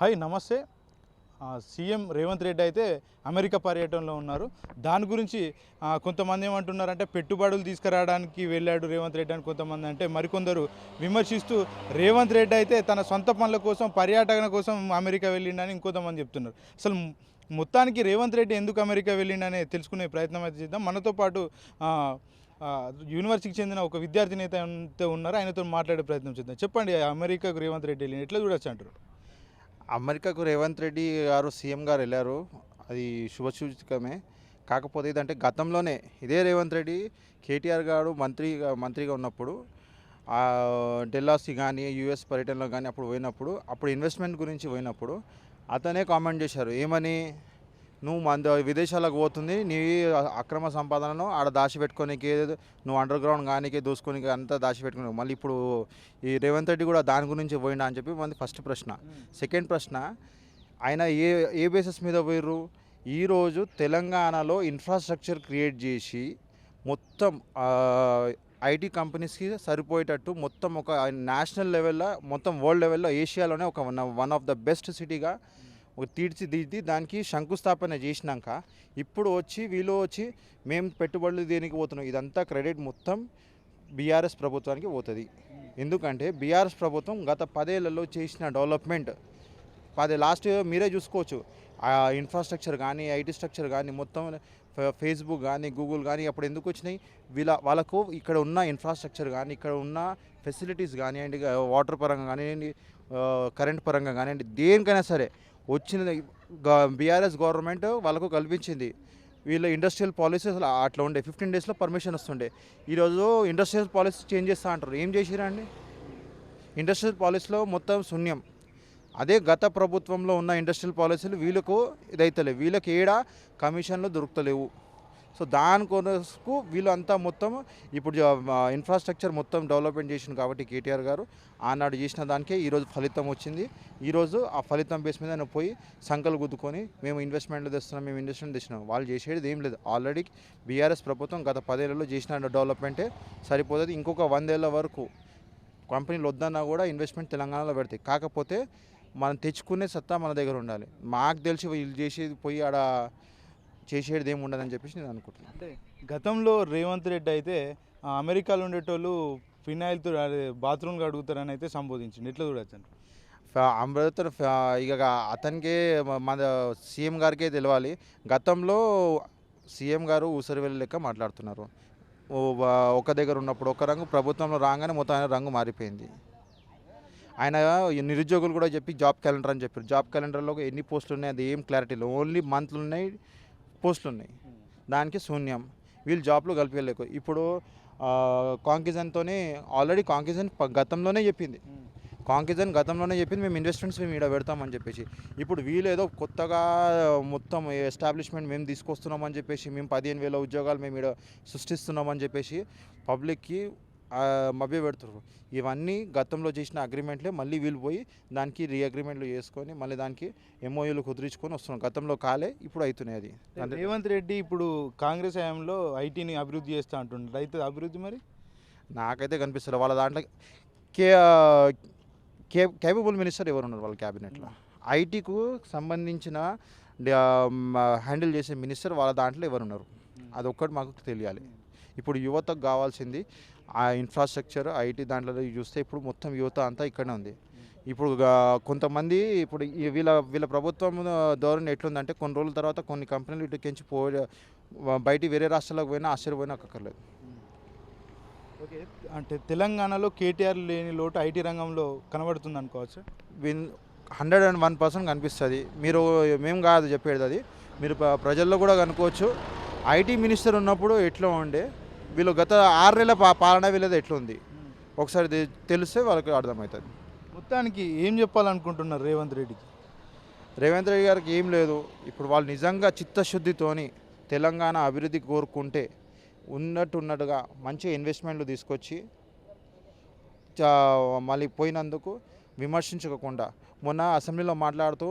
Hi నమస్తే. CM Revanth Reddy అయితే America పర్యటనలో ఉన్నారు. దాని గురించి కొంతమంది ఏమంటున్నారంటే పెట్టుబడులు తీసుకురావడానికి వెళ్ళాడు రేవంత్ రెడ్డి అని కొంతమంది అంటే మరికొందరు విమర్శిస్తూ రేవంత్ రెడ్డి అయితే తన సొంత పనుల కోసం పర్యాటకన కోసం అమెరికా వెళ్ళిండని ఇంకొంతమంది చెప్తున్నారు. అసలు మొత్తానికి రేవంత్ రెడ్డి ఎందుకు అమెరికా వెళ్ళిండని తెలుసుకునే ప్రయత్నం అయితే చేద్దాం. మనతో పాటు యూనివర్సిటీకి చెందిన ఒక విద్యార్థి నేత ఉన్నారు. ఆయనతో మాట్లాడే ప్రయత్నం చేద్దాం. చెప్పండి అమెరికాకు రేవంత్ రెడ్డి వెళ్ళిన ఎట్లా చూడొచ్చు అంటారు? అమెరికాకు రేవంత్ రెడ్డి గారు సీఎం గారు వెళ్ళారు. అది శుభసూచకమే. కాకపోతే ఇదంటే గతంలోనే ఇదే రేవంత్ రెడ్డి కేటీఆర్ గారు మంత్రి మంత్రిగా ఉన్నప్పుడు ఆ, డెల్లాసి కానీ యుఎస్ పర్యటనలో కానీ అప్పుడు పోయినప్పుడు అప్పుడు ఇన్వెస్ట్మెంట్ గురించి పోయినప్పుడు అతనే కామెంట్ చేశారు. ఏమని? నువ్వు మన విదేశాలకు పోతుంది నీ అక్రమ సంపాదనను ఆడ దాచిపెట్టుకోనికి నువ్వు అండర్ గ్రౌండ్ కానీకి దూసుకోనికి అంతా దాచిపెట్టుకుని మళ్ళీ ఇప్పుడు ఈ రేవంత్ రెడ్డి కూడా దాని గురించి పోయినా అని చెప్పి మంది ఫస్ట్ ప్రశ్న. సెకండ్ ప్రశ్న ఆయన ఏ ఏ బేసిస్ మీద పోయిర్రు? ఈరోజు తెలంగాణలో ఇన్ఫ్రాస్ట్రక్చర్ క్రియేట్ చేసి మొత్తం ఐటీ కంపెనీస్కి సరిపోయేటట్టు మొత్తం ఒక నేషనల్ లెవెల్లో మొత్తం వరల్డ్ లెవెల్లో ఏషియాలోనే ఒక వన్ ఆఫ్ ద బెస్ట్ సిటీగా ఒక తీర్చిదిద్ది దానికి శంకుస్థాపన చేసినాక ఇప్పుడు వచ్చి వీళ్ళు వచ్చి మేము పెట్టుబడులు దేనికి పోతున్నాం? ఇదంతా క్రెడిట్ మొత్తం బీఆర్ఎస్ ప్రభుత్వానికి పోతుంది. ఎందుకంటే బీఆర్ఎస్ ప్రభుత్వం గత పదేళ్ళలో చేసిన డెవలప్మెంట్ పది లాస్ట్ మీరే చూసుకోవచ్చు. ఆ ఇన్ఫ్రాస్ట్రక్చర్ కానీ ఐటీ స్ట్రక్చర్ కానీ మొత్తం ఫేస్బుక్ కానీ గూగుల్ కానీ అప్పుడు ఎందుకు వచ్చినాయి? వీళ్ళ వాళ్ళకు ఇక్కడ ఉన్న ఇన్ఫ్రాస్ట్రక్చర్ కానీ ఇక్కడ ఉన్న ఫెసిలిటీస్ కానివ్వండి వాటర్ పరంగా కానివ్వండి కరెంట్ పరంగా కానివ్వండి దేనికైనా సరే వచ్చిన బీఆర్ఎస్ గవర్నమెంట్ వాళ్ళకు కల్పించింది. వీళ్ళ ఇండస్ట్రియల్ పాలసీ అట్లా ఉండే. ఫిఫ్టీన్ డేస్లో పర్మిషన్ వస్తుండే. ఈరోజు ఇండస్ట్రియల్ పాలసీ చేంజ్ చేస్తా అంటారు. ఏం చేసిరండి ఇండస్ట్రియల్ పాలసీలో మొత్తం శూన్యం. అదే గత ప్రభుత్వంలో ఉన్న ఇండస్ట్రియల్ పాలసీలు వీళ్ళకు ఇదైతలేవు. వీళ్ళకి ఏడా? కమిషన్లు దొరుకుతలేవు. సో దాని కొరకు వీళ్ళు అంతా మొత్తం ఇప్పుడు ఇన్ఫ్రాస్ట్రక్చర్ మొత్తం డెవలప్మెంట్ చేసింది కాబట్టి కేటీఆర్ గారు ఆనాడు చేసిన దానికే ఈరోజు ఫలితం వచ్చింది. ఈరోజు ఆ ఫలితం బేస్ మీద నేను పోయి సంకలు గుద్దుకొని మేము ఇన్వెస్ట్మెంట్లు తెస్తున్నాం మేము ఇన్వెస్ట్మెంట్ తెచ్చినాం. వాళ్ళు చేసేది ఏం లేదు. ఆల్రెడీ బీఆర్ఎస్ ప్రభుత్వం గత పదేళ్ళలో చేసిన డెవలప్మెంటే సరిపోతుంది ఇంకొక వందేళ్ళ వరకు కంపెనీలు వద్దన్నా కూడా ఇన్వెస్ట్మెంట్ తెలంగాణలో పెడతాయి. కాకపోతే మనం తెచ్చుకునే సత్తా మన దగ్గర ఉండాలి. మాకు తెలిసి వీళ్ళు చేసేది పోయి ఆడ చేసేది ఏమి ఉండదని చెప్పేసి నేను అనుకుంటున్నాను. అంటే గతంలో రేవంత్ రెడ్డి అయితే అమెరికాలో ఉండేటోళ్ళు ఫినాయిల్తో అదే బాత్రూమ్లు అడుగుతారని అయితే సంబోధించింది ఎట్లా చూడొచ్చు అమృత ఇక అతనికే మన సీఎం గారికే తెలియాలి గతంలో సీఎం గారు ఊసరివెల్లి లెక్క మాట్లాడుతున్నారు. ఒక దగ్గర ఉన్నప్పుడు ఒక రంగు ప్రభుత్వంలో రాగానే మొత్తం ఆయన రంగు మారిపోయింది. ఆయన నిరుద్యోగులు కూడా చెప్పి జాబ్ క్యాలెండర్ అని చెప్పారు. జాబ్ క్యాలెండర్లో ఎన్ని పోస్టులు ఉన్నాయి అది ఏం క్లారిటీ లేదు. ఓన్లీ మంత్లు ఉన్నాయి పోస్టులు ఉన్నాయి దానికి శూన్యం. వీళ్ళు జాబ్లు కలిపేయలేకు. ఇప్పుడు కాంకిజన్తోనే ఆల్రెడీ కాంకిజన్ గతంలోనే చెప్పింది. కాంకిజన్ గతంలోనే చెప్పింది మేము ఇన్వెస్ట్మెంట్స్ మేము ఇక్కడ పెడతామని చెప్పేసి. ఇప్పుడు వీళ్ళు ఏదో కొత్తగా మొత్తం ఎస్టాబ్లిష్మెంట్ మేము తీసుకొస్తున్నామని చెప్పేసి మేము పదిహేను వేల ఉద్యోగాలు మేము ఇక్కడ సృష్టిస్తున్నామని చెప్పేసి పబ్లిక్కి మభ్య పెడుతున్నారు ఇవన్నీ గతంలో చేసిన అగ్రిమెంట్లే మళ్ళీ వీళ్ళు పోయి దానికి రీ అగ్రిమెంట్లు చేసుకొని మళ్ళీ దానికి ఎంఓయూలు కుదిరించుకొని వస్తున్నాం గతంలో కాలే ఇప్పుడు అవుతున్నాయి అది. రేవంత్ రెడ్డి ఇప్పుడు కాంగ్రెస్ హయాంలో ఐటీని అభివృద్ధి చేస్తా అంటుండ్రు రైతు అభివృద్ధి మరి? నాకైతే కనిపిస్తారు వాళ్ళ దాంట్లో కే కే కేపబుల్ మినిస్టర్ ఎవరు ఉన్నారు వాళ్ళ క్యాబినెట్లో ఐటీకు సంబంధించిన హ్యాండిల్ చేసే మినిస్టర్ వాళ్ళ దాంట్లో ఎవరు ఉన్నారు అది ఒక్కటి మాకు తెలియాలి. ఇప్పుడు యువతకు కావాల్సింది ఆ ఇన్ఫ్రాస్ట్రక్చర్ ఐటీ దాంట్లో చూస్తే ఇప్పుడు మొత్తం యువత అంతా ఇక్కడనే ఉంది. ఇప్పుడు కొంతమంది ఇప్పుడు వీళ్ళ వీళ్ళ ప్రభుత్వం ధోరణి ఎట్లుందంటే కొన్ని రోజుల తర్వాత కొన్ని కంపెనీలు ఇటుకెంచి పో బయట వేరే రాష్ట్రాలకు పోయినా ఆశ్చర్యపోయినా అక్కర్లేదు ఓకే అంటే తెలంగాణలో కేటీఆర్ లేని లోటు ఐటీ రంగంలో కనబడుతుంది అనుకోవచ్చు one hundred and one percent కనిపిస్తుంది. మీరు మేము కాదు చెప్పేది అది. మీరు ప్రజల్లో కూడా కనుక్కోవచ్చు. ఐటీ మినిస్టర్ ఉన్నప్పుడు ఎట్లా ఉండే? వీళ్ళు గత ఆరు నెలల పాలన వీళ్ళది ఎట్లా ఉంది ఒకసారి తెలిస్తే వాళ్ళకి అర్థమవుతుంది. మొత్తానికి ఏం చెప్పాలనుకుంటున్నారు రేవంత్ రెడ్డికి? రేవంత్ రెడ్డి గారికి ఏం లేదు. ఇప్పుడు వాళ్ళు నిజంగా చిత్తశుద్ధితోని తెలంగాణ అభివృద్ధి కోరుకుంటే ఉన్నట్టు ఉన్నట్టుగా మంచి ఇన్వెస్ట్మెంట్లు తీసుకొచ్చి మళ్ళీ పోయినందుకు విమర్శించకుండా మొన్న అసెంబ్లీలో మాట్లాడుతూ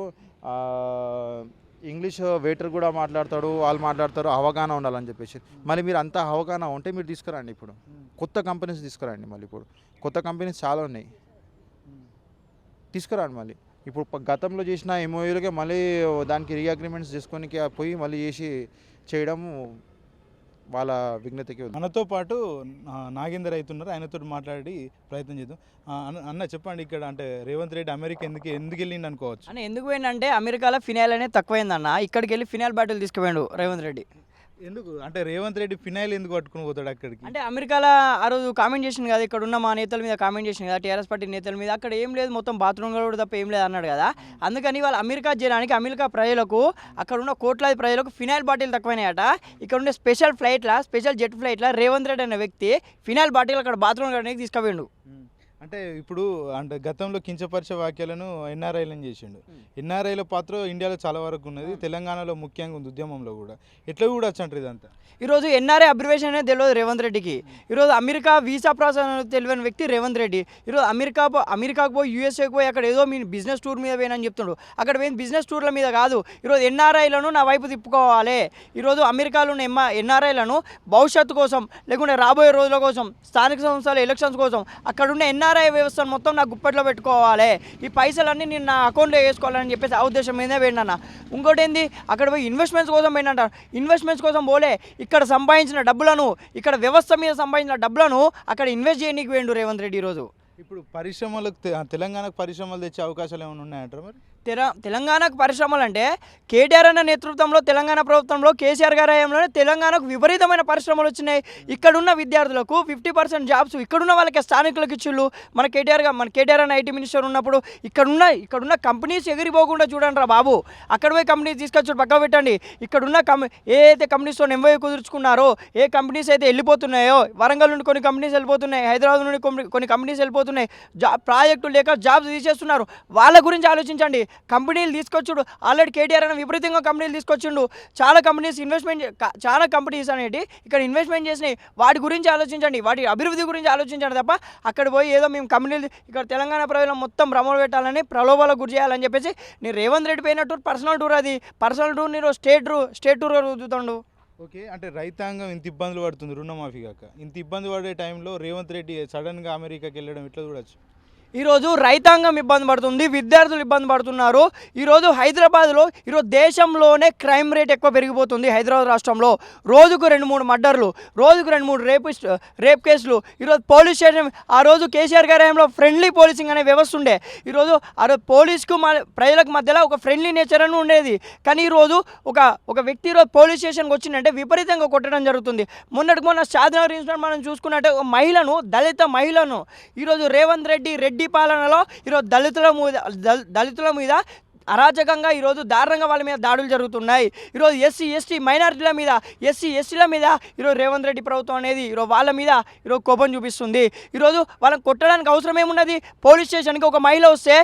ఇంగ్లీష్ వెయిటర్ కూడా మాట్లాడతాడు వాళ్ళు మాట్లాడతారు అవగాహన ఉండాలని చెప్పేసి. మళ్ళీ మీరు అంత అవగాహన ఉంటే మీరు తీసుకురండి ఇప్పుడు. కొత్త కంపెనీస్ తీసుకురండి మళ్ళీ ఇప్పుడు. కొత్త కంపెనీస్ చాలా ఉన్నాయి. తీసుకురండి మళ్ళీ. ఇప్పుడు గతంలో చేసిన ఎంఓయూలకే మళ్ళీ దానికి రీఅగ్రిమెంట్స్ చేసుకొని పోయి మళ్ళీ చేసి చేయడం వాళ్ళ విఘ్నతకి. మనతో పాటు నాగేందర్ అవుతున్నారు ఆయనతో మాట్లాడి ప్రయత్నం చేద్దాం. అన్న- అన్న చెప్పండి ఇక్కడ అంటే రేవంత్ రెడ్డి అమెరికా ఎందుకు ఎందుకు వెళ్ళిండు అనుకోవచ్చు? అని ఎందుకు పోయిందంటే అమెరికాలో ఫినాయిల్ అనేది తక్కువైందన్న ఇక్కడికి వెళ్ళి ఫినాయిల్ బాటిల్ తీసుకుపోయాడు రేవంత్ రెడ్డి. ఎందుకు? అంటే రేవంత్ రెడ్డి ఫినాయిల్ ఎందుకు పట్టుకుని పోతాడు అక్కడికి? అంటే అమెరికాలో ఆ రోజు కామెంట్ చేసింది కదా ఇక్కడ ఉన్న మా నేతల మీద కామెంట్ చేసింది కదా టీఆర్ఎస్ పార్టీ నేతల మీద అక్కడ ఏం లేదు మొత్తం బాత్రూమ్ కూడా తప్ప ఏం లేదు అన్నాడు కదా. అందుకని వాళ్ళు అమెరికా చేయడానికి అమెరికా ప్రజలకు అక్కడ ఉన్న కోట్లాది ప్రజలకు ఫినాయిల్ బాటిల్ తక్కువైనాయట. ఇక్కడ ఉండే స్పెషల్ ఫ్లైట్లా స్పెషల్ జెట్ ఫ్లైట్లా రేవంత్ రెడ్డి అనే వ్యక్తి ఫినాయిల్ బాటిల్ అక్కడ బాత్రూమ్ కడడానికి తీసుకుపోయిండు. అంటే ఇప్పుడు అంటే గతంలో కించపరిచే వ్యాఖ్యలను ఎన్ఆర్ఐలను చేసిండు. ఎన్ఆర్ఐల పాత్ర ఇండియాలో చాలా వరకు ఉన్నది తెలంగాణలో ముఖ్యంగా ఉంది ఉద్యమంలో కూడా. ఎట్లా కూడా అంటారు ఇదంతా? ఈరోజు ఎన్ఆర్ఐ అబ్రివేషన్ అనేది తెలియదు రేవంత్ రెడ్డికి. ఈరోజు అమెరికా వీసా ప్రాసెస్ అనేది తెలియని వ్యక్తి రేవంత్ రెడ్డి. ఈరోజు అమెరికా పో- అమెరికాకు పోయి యూఎస్ఏకి పోయి అక్కడ ఏదో మీ బిజినెస్ టూర్ మీద పోయినని చెప్తుండు. అక్కడ పోయిన బిజినెస్ టూర్ల మీద కాదు. ఈరోజు ఎన్ఆర్ఐలను నా వైపు తిప్పుకోవాలి. ఈరోజు అమెరికాలో ఉన్న ఎమ్మ ఎన్ఆర్ఐలను భవిష్యత్తు కోసం లేకుంటే రాబోయే రోజుల కోసం స్థానిక సంస్థల ఎలక్షన్స్ కోసం అక్కడ ఉన్న ఎన్ఆర్ఐ వ్యవస్థను మొత్తం నా గుప్పట్లో పెట్టుకోవాలి. ఈ పైసలన్నీ నేను నా అకౌంట్లో వేసుకోవాలని చెప్పేసి ఆ ఉద్దేశం మీదే పోయినన్న ఇంకోటి ఏంది అక్కడ పోయి ఇన్వెస్ట్మెంట్స్ కోసం పోయినంట ఇన్వెస్ట్మెంట్స్ కోసం పోలే. ఇక్కడ సంపాదించిన డబ్బులను ఇక్కడ వ్యవస్థ మీద సంపాదించిన డబ్బులను అక్కడ ఇన్వెస్ట్ చేయడానికి వేయండు రేవంత్ రెడ్డి ఈరోజు. ఇప్పుడు పరిశ్రమలకు తెలంగాణకు పరిశ్రమలు తెచ్చే అవకాశాలు ఏమైనా ఉన్నాయంటారు మరి? తెల తెలంగాణకు పరిశ్రమలు అంటే కేటీఆర్ అన్న నేతృత్వంలో తెలంగాణ ప్రభుత్వంలో కేసీఆర్ గారి హయాంలోనే తెలంగాణకు విపరీతమైన పరిశ్రమలు వచ్చినాయి. ఇక్కడున్న విద్యార్థులకు ఫిఫ్టీ పర్సెంట్ జాబ్స్ ఇక్కడున్న వాళ్ళకి స్థానికులకు ఇచ్చిళ్ళు. మన కేటీఆర్ మన కేటీఆర్ అన్న ఐటీ మినిస్టర్ ఉన్నప్పుడు ఇక్కడున్న ఇక్కడున్న కంపెనీస్ ఎగిరిపోకుండా చూడండి రా బాబు. అక్కడ పోయి కంపెనీస్ తీసుకొచ్చి పక్క పెట్టండి. ఇక్కడున్న కం ఏ అయితే కంపెనీస్తో ఎంవై కుదుర్చుకున్నారో ఏ కంపెనీస్ అయితే వెళ్ళిపోతున్నాయో వరంగల్ నుండి కొన్ని కంపెనీస్ వెళ్ళిపోతున్నాయి హైదరాబాద్ నుండి కొన్ని కంపెనీస్ వెళ్ళిపోతున్నాయి జాబ్ ప్రాజెక్టులు లేక జాబ్స్ తీసేస్తున్నారు. వాళ్ళ గురించి ఆలోచించండి. కంపెనీలు తీసుకొచ్చుడు. ఆల్రెడీ కేటీఆర్ అనే విపరీతంగా కంపెనీలు తీసుకొచ్చిండు. చాలా కంపెనీస్ ఇన్వెస్ట్మెంట్ చాలా కంపెనీస్ అనేటి ఇక్కడ ఇన్వెస్ట్మెంట్ చేసినాయి. వాటి గురించి ఆలోచించండి. వాటి అభివృద్ధి గురించి ఆలోచించండి తప్ప అక్కడ పోయి ఏదో మేము కంపెనీలు ఇక్కడ తెలంగాణ ప్రజలు మొత్తం భ్రమలు పెట్టాలని ప్రలోభాలకు గురి చేయాలని చెప్పేసి నేను రేవంత్ రెడ్డి పోయిన టూర్ పర్సనల్ టూర్ అది. పర్సనల్ టూర్ నేను స్టేట్ టూర్ స్టేట్ టూర్ చూతుండు ఓకే అంటే రైతాంగం ఇంత ఇబ్బందులు పడుతుంది రుణమాఫీ కాక. ఇంత ఇబ్బంది పడే టైంలో రేవంత్ రెడ్డి సడన్గా అమెరికాకి వెళ్ళడం ఇట్లా చూడొచ్చు? ఈరోజు రైతాంగం ఇబ్బంది పడుతుంది విద్యార్థులు ఇబ్బంది పడుతున్నారు. ఈరోజు హైదరాబాద్లో ఈరోజు దేశంలోనే క్రైమ్ రేట్ ఎక్కువ పెరిగిపోతుంది హైదరాబాద్ రాష్ట్రంలో. రోజుకు రెండు మూడు మర్డర్లు రోజుకు రెండు మూడు రేపు రేప్ కేసులు. ఈరోజు పోలీస్ స్టేషన్ ఆ రోజు కేసీఆర్ గారి ఫ్రెండ్లీ పోలీసింగ్ అనే వ్యవస్థ ఉండే. ఈరోజు ఆ రోజు పోలీస్కు మా ప్రజలకు మధ్యలో ఒక ఫ్రెండ్లీ నేచర్ అని ఉండేది. కానీ ఈరోజు ఒక ఒక వ్యక్తి ఈరోజు పోలీస్ స్టేషన్కి వచ్చిందంటే విపరీతంగా కొట్టడం జరుగుతుంది. మొన్నటికి మొన్న షాద్నగర్ ఇన్సిడెంట్ మనం చూసుకున్నట్టే ఒక మహిళను దళిత మహిళను ఈరోజు రేవంత్ రెడ్డి రెడ్డి పాలనలో ఈరోజు దళితుల మీద దళ- దళితుల మీద అరాచకంగా ఈరోజు దారుణంగా వాళ్ళ మీద దాడులు జరుగుతున్నాయి. ఈరోజు ఎస్సీ ఎస్టీ మైనారిటీల మీద ఎస్సీ ఎస్టీల మీద ఈరోజు రేవంత్ రెడ్డి ప్రభుత్వం అనేది ఈరోజు వాళ్ళ మీద ఈరోజు కోపం చూపిస్తుంది. ఈరోజు వాళ్ళని కొట్టడానికి అవసరం ఏమున్నది పోలీస్ స్టేషన్కి ఒక మహిళ వస్తే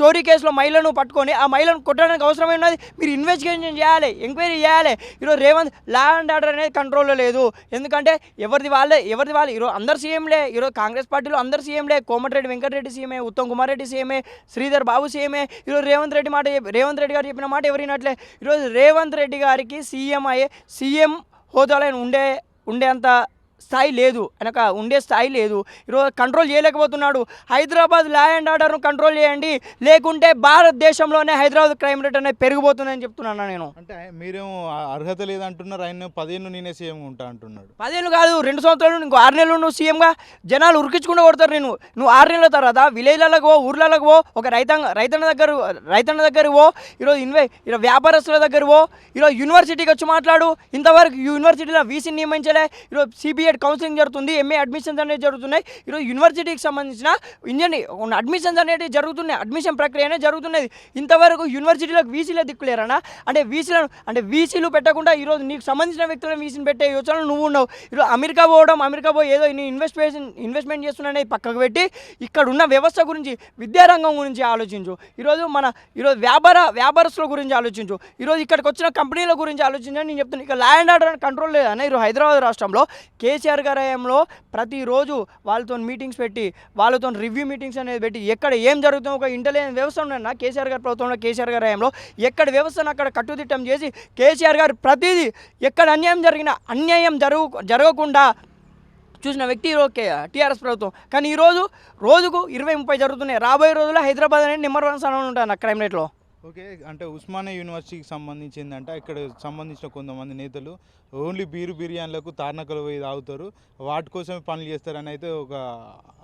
చోరీ కేసులో మహిళను పట్టుకొని ఆ మహిళను కొట్టడానికి అవసరమే ఉన్నది? మీరు ఇన్వెస్టిగేషన్ చేయాలి ఎంక్వైరీ చేయాలి. ఈరోజు రేవంత్ లా అండ్ ఆర్డర్ అనేది కంట్రోల్లో లేదు. ఎందుకంటే ఎవరిది వాళ్ళే ఎవరిది వాళ్ళు? ఈరోజు అందరు సీఎంలే ఈరోజు కాంగ్రెస్ పార్టీలో అందరు సీఎంలే కోమటిరెడ్డి వెంకటరెడ్డి సీఎమే ఉత్తమ్ కుమార్ రెడ్డి సీఎమే శ్రీధర్ బాబు సీఎమే ఈరోజు రేవంత్ రెడ్డి మాట రేవంత్ రెడ్డి గారు చెప్పిన మాట ఎవరినట్లే ఈరోజు రేవంత్ రెడ్డి గారికి సీఎం అయ్యే సీఎం హోదాలో ఉండే ఉండేంత స్థాయి లేదు వెనక ఉండే స్థాయి లేదు. ఈరోజు కంట్రోల్ చేయలేకపోతున్నాడు. హైదరాబాద్ లా అండ్ ఆర్డర్ను కంట్రోల్ చేయండి. లేకుంటే భారతదేశంలోనే హైదరాబాద్ క్రైమ్ రేట్ అనేది పెరిగిపోతుందని చెప్తున్నాను నేను. అంటే మీరేమో అర్హత లేదంటున్నారు ఆయన పదిహేను నేనే సీఎం ఉంటా అంటున్నాడు. పదేళ్ళు కాదు రెండు సంవత్సరాలు ఇంకో ఆరు నెలలు నువ్వు సీఎంగా జనాలు ఉరికించుకుంటూ కొడతారు నేను నువ్వు ఆరు నెలల తర్వాత విలేజ్లకు పో ఊర్లకు పో ఒక రైతాంగ రైతన్న దగ్గర రైతన్న దగ్గర పో ఈరోజు ఇన్వే ఈరోజు వ్యాపారస్తుల దగ్గర పో ఈరోజు యూనివర్సిటీకి వచ్చి మాట్లాడు. ఇంతవరకు యూనివర్సిటీలో వీసీని నియమించలే ఈరోజు సిబిఎడ్ కౌన్సిలింగ్ జరుగుతుంది ఎంఏ అడ్మిషన్స్ అనేవి జరుగుతున్నాయి. ఈరోజు యూనివర్సిటీకి సంబంధించిన ఇంజనీర్ అడ్మిషన్స్ అనేవి జరుగుతున్నాయి అడ్మిషన్ ప్రక్రియ అనేది జరుగుతున్నది. ఇంతవరకు యూనివర్సిటీలకు వీసీలే దిక్కులేరనా? అంటే వీసీలను అంటే వీసీలు పెట్టకుండా ఈరోజు నీకు సంబంధించిన వ్యక్తులను వీసీని పెట్టే యోచనలు నువ్వు ఉన్నావు. ఈరోజు అమెరికా పోవడం అమెరికా పోయి ఏదో నీ ఇన్వెస్ట్మెంట్ ఇన్వెస్ట్మెంట్ చేస్తున్నానే పక్కకు పెట్టి ఇక్కడ ఉన్న వ్యవస్థ గురించి విద్యారంగం గురించి ఆలోచించు. ఈరోజు మన ఈరోజు వ్యాపార వ్యాపారస్తుల గురించి ఆలోచించు. ఈరోజు ఇక్కడికి వచ్చిన కంపెనీల గురించి ఆలోచించని నేను చెప్తున్నాను ఇక ల్యాండ్ ఆర్డర్ కంట్రోల్ లేదని ఈరోజు హైదరాబాద్ రాష్ట్రంలో కేసీఆర్ గారి హయాంలో ప్రతిరోజు వాళ్ళతో మీటింగ్స్ పెట్టి వాళ్ళతో రివ్యూ మీటింగ్స్ అనేది పెట్టి ఎక్కడ ఏం జరుగుతుందో ఒక ఇంటెలిజెన్స్ వ్యవస్థ ఉండన్న కేసీఆర్ గారి ప్రభుత్వంలో కేసీఆర్ గారి హయాంలో ఎక్కడ వ్యవస్థను అక్కడ కట్టుదిట్టం చేసి కేసీఆర్ గారు ప్రతిదీ ఎక్కడ అన్యాయం జరిగినా అన్యాయం జరుగు జరగకుండా చూసిన వ్యక్తి ఓకే టీఆర్ఎస్ ప్రభుత్వం. కానీ ఈరోజు రోజుకు ఇరవై ముప్పై జరుగుతున్నాయి. రాబోయే రోజుల్లో హైదరాబాద్ అనేది నెంబర్ వన్ స్థానంలో ఉంటాను క్రైమ్ రేట్లో. ఓకే అంటే ఉస్మానియా యూనివర్సిటీకి సంబంధించిందంట. ఇక్కడ సంబంధించిన కొంతమంది నేతలు ఓన్లీ బీరు బిర్యానీలకు తార్నకలు పోయి తాగుతారు. వాటి కోసమే పనులు చేస్తారని అయితే ఒక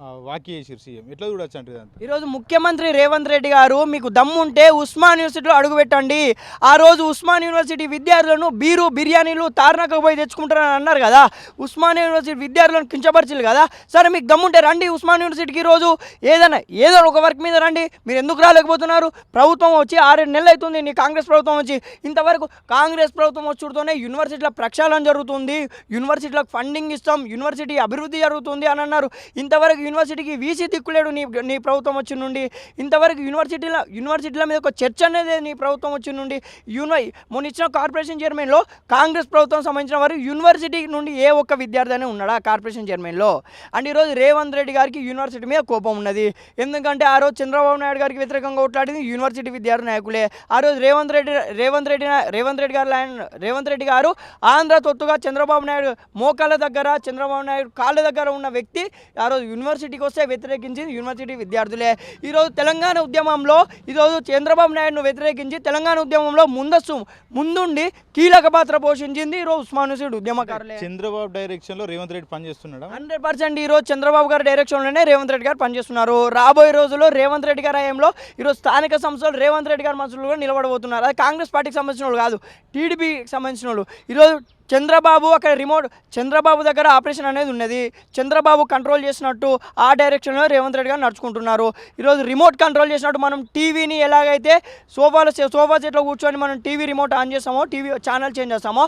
ఆ, వాక్య సీఎం. ఎట్లా చూడొచ్చు అంటే ఇదంతా? ఈరోజు ముఖ్యమంత్రి రేవంత్ రెడ్డి గారు మీకు దమ్ముంటే ఉస్మాన్ యూనివర్సిటీలో అడుగుపెట్టండి ఆ రోజు ఉస్మాన్ యూనివర్సిటీ విద్యార్థులను బీరు బిర్యానీలు తార్నకలు పోయి తెచ్చుకుంటారని అన్నారు కదా. ఉస్మాన్ యూనివర్సిటీ విద్యార్థులను కించపరిచిలు కదా. సరే మీకు దమ్ముంటే రండి ఉస్మాన్ యూనివర్సిటీకి రోజు ఏదైనా ఏదైనా ఒక వర్క్ మీద రండి. మీరు ఎందుకు రాలేకపోతున్నారు? ప్రభుత్వం వచ్చి ఆరేడు నెలలు అవుతుంది. నీ కాంగ్రెస్ ప్రభుత్వం వచ్చి ఇంతవరకు కాంగ్రెస్ ప్రభుత్వం వచ్చుడుతోనే యూనివర్సిటీల ప్రక్షాళన జరుగుతుంది. యూనివర్సిటీలకు ఫండింగ్ ఇస్తాం. యూనివర్సిటీ అభివృద్ధి జరుగుతుంది అని అన్నారు. ఇంతవరకు యూనివర్సిటీకి వీసీ దిక్కులేడు నీ నీ ప్రభుత్వం వచ్చి నుండి. ఇంతవరకు యూనివర్సిటీల యూనివర్సిటీల మీద ఒక చర్చ అనేది నీ ప్రభుత్వం వచ్చి నుండి. యూనివై మొన్న ఇచ్చిన కార్పొరేషన్ చైర్మన్లో కాంగ్రెస్ ప్రభుత్వం సంబంధించిన వారు యూనివర్సిటీ నుండి ఏ ఒక్క విద్యార్థి అని ఆ కార్పొరేషన్ చైర్మన్లో? అండ్ ఈరోజు రేవంత్ రెడ్డి గారికి యూనివర్సిటీ మీద కోపం ఉన్నది. ఎందుకంటే ఆ రోజు చంద్రబాబు నాయుడు గారికి వ్యతిరేకంగా కొట్లాడింది యూనివర్సిటీ విద్యార్థి నాయకులే. ఆ రోజు రేవంత్ రెడ్డి రేవంత్ రెడ్డి రేవంత్ రెడ్డి గారు ల్యాండ్ రేవంత్ రెడ్డి గారు ఆంధ్ర తొత్తుగా చంద్రబాబు నాయుడు మోకాళ్ళ దగ్గర చంద్రబాబు నాయుడు కాళ్ళ దగ్గర ఉన్న వ్యక్తి ఆ రోజు యూనివర్సిటీకి వస్తే వ్యతిరేకించింది యూనివర్సిటీ విద్యార్థులే. ఈరోజు తెలంగాణ ఉద్యమంలో ఈరోజు చంద్రబాబు నాయుడును వ్యతిరేకించి తెలంగాణ ఉద్యమంలో ముందస్తు ముందుండి కీలక పాత్ర పోషించింది ఈరోజు ఉస్మాన్ యూనివర్సిటీ ఉద్యమకారులే. చంద్రబాబు డైరెక్షన్లో రేవంత్ రెడ్డి పనిచేస్తున్నాడా? హండ్రెడ్ పర్సెంట్ ఈరోజు చంద్రబాబు గారి డైరెక్షన్లోనే రేవంత్ రెడ్డి గారు పనిచేస్తున్నారు. రాబోయే రోజుల్లో రేవంత్ రెడ్డి గారి హయాంలో ఈరోజు స్థానిక సంస్థలు రేవంత్ రెడ్డి గారి మనుషులు కూడా నిలబడబోతున్నారు. అది కాంగ్రెస్ పార్టీకి సంబంధించిన వాళ్ళు కాదు టీడీపీకి సంబంధించిన వాళ్ళు. ఈరోజు చంద్రబాబు అక్కడ రిమోట్ చంద్రబాబు దగ్గర ఆపరేషన్ అనేది ఉన్నది. చంద్రబాబు కంట్రోల్ చేసినట్టు ఆ డైరెక్షన్లో రేవంత్ రెడ్డి గారు నడుచుకుంటున్నారు. ఈరోజు రిమోట్ కంట్రోల్ చేసినట్టు మనం టీవీని ఎలాగైతే సోఫాలో సోఫా సెట్లో కూర్చొని మనం టీవీ రిమోట్ ఆన్ చేస్తామో టీవీ ఛానల్ చేంజ్ చేస్తామో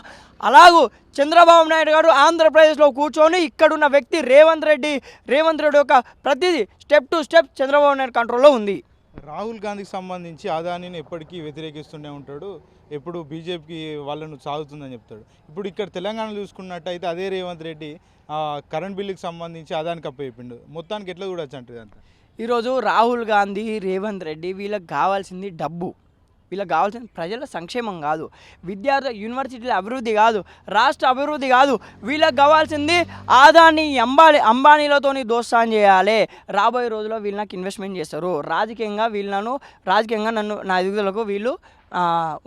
అలాగూ చంద్రబాబు నాయుడు గారు ఆంధ్రప్రదేశ్లో కూర్చొని ఇక్కడున్న వ్యక్తి రేవంత్ రెడ్డి రేవంత్ రెడ్డి యొక్క ప్రతిదీ step to step Chandrababu Naidu కంట్రోల్లో ఉంది. రాహుల్ గాంధీకి సంబంధించి అదానిని ఎప్పటికీ వ్యతిరేకిస్తూనే ఉంటాడు. ఎప్పుడు బీజేపీకి వాళ్ళను సాగుతుందని చెప్తాడు. ఇప్పుడు ఇక్కడ తెలంగాణ చూసుకున్నట్టయితే అదే రేవంత్ రెడ్డి కరెంట్ బిల్లుకి సంబంధించి అదానికి అప్పచెప్పిండు మొత్తానికి ఎట్లా చూడొచ్చు అంటే అంత ఈరోజు రాహుల్ గాంధీ రేవంత్ రెడ్డి వీళ్ళకి కావాల్సింది డబ్బు. వీళ్ళకి కావాల్సింది ప్రజల సంక్షేమం కాదు. విద్యార్థి యూనివర్సిటీల అభివృద్ధి కాదు. రాష్ట్ర అభివృద్ధి కాదు. వీళ్ళకి కావాల్సింది ఆదాని అంబానీ అంబానీలతోని దోస్తాన్ చేయాలి. రాబోయే రోజుల్లో వీళ్ళు నాకు ఇన్వెస్ట్మెంట్ చేస్తారు. రాజకీయంగా వీళ్ళను రాజకీయంగా నన్ను నా ఎదుగుదలకు వీళ్ళు